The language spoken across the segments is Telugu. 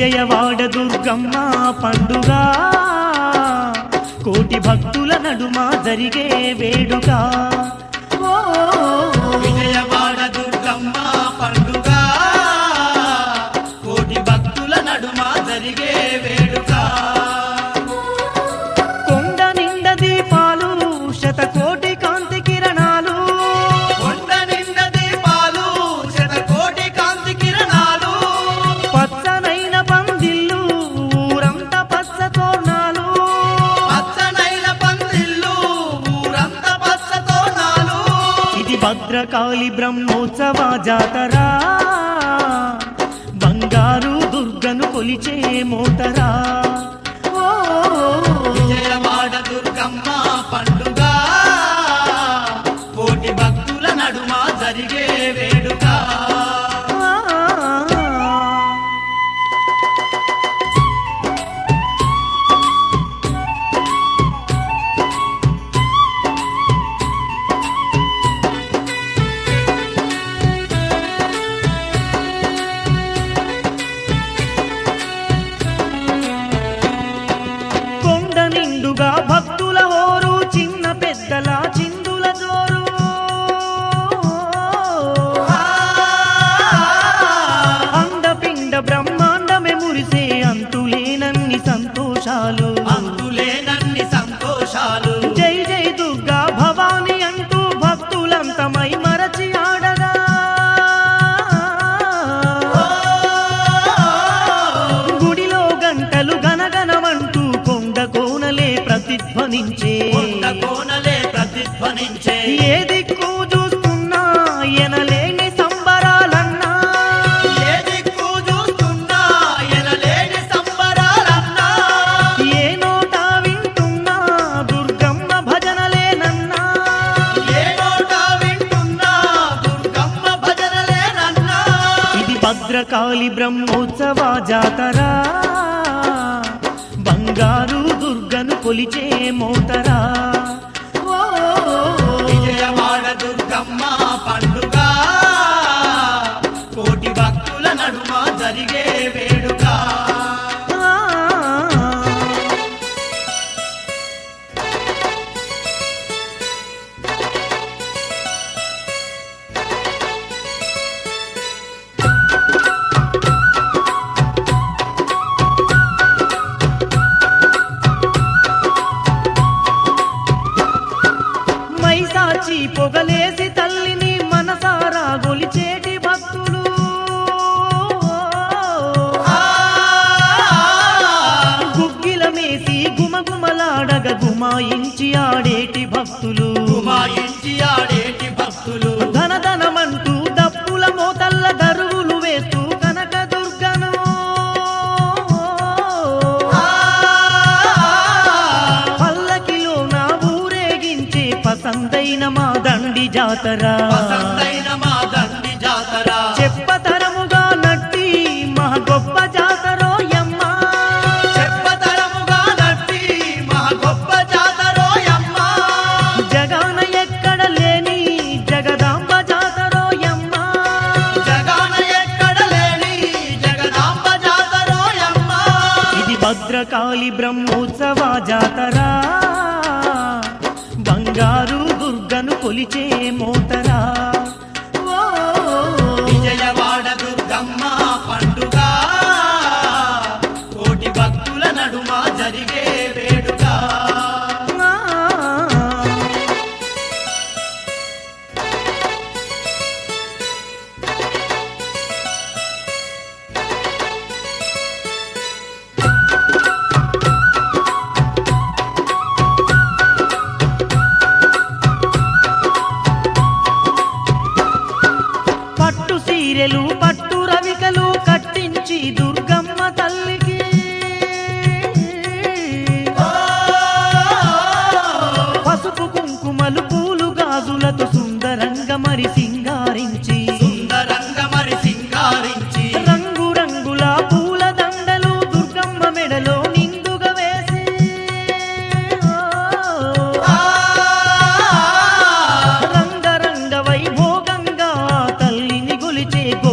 విజయవాడ దుర్గమ్మ పండుగ. కోటి భక్తుల నడుమ జరిగే వేడుక. విజయవాడ దుర్గమ్మ పండుగ. కాళి బ్రహ్మోత్సవ జాతరా. బంగారు దుర్గను కొలిచే మోతరా. విజయవాడ దుర్గమ్మ. ఏ దిక్కు ఎనలేని సంబరాలన్నా. ఎనలేని సంబరాలన్నా. వింటున్నా భజనలేనన్నా. భజనలేనన్నా. ఇది భద్రకాళి బ్రహ్మోత్సవ జాతరా. బంగారు దుర్గను కొలిచే మోతరా. பாண்டி ధనధనమంటూ డప్పుల మోతల్ల దరువులు వేస్తూ కనక దుర్గను పల్లకిలో నా మా దండి జాతర. దండి జాతర. చెప్ప కాళి బ్రహ్మోత్సవ జాతరా. బంగారు దుర్గను కొలిచే మోతరా.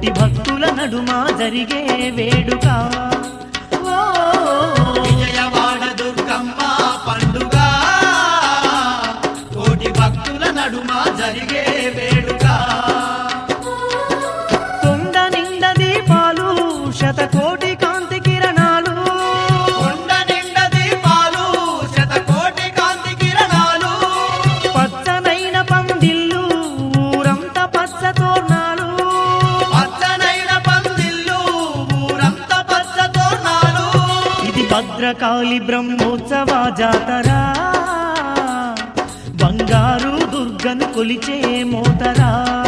కోటి భక్తుల నడుమ జరిగే వేడుక. విజయవాడ దుర్గమ్మ పండుగ. కోటి భక్తుల నడుమ జరిగే వేడుక. భద్రకాళి బ్రహ్మోత్సవ జాతర. బంగారు దుర్గను కొలిచే మోతరా.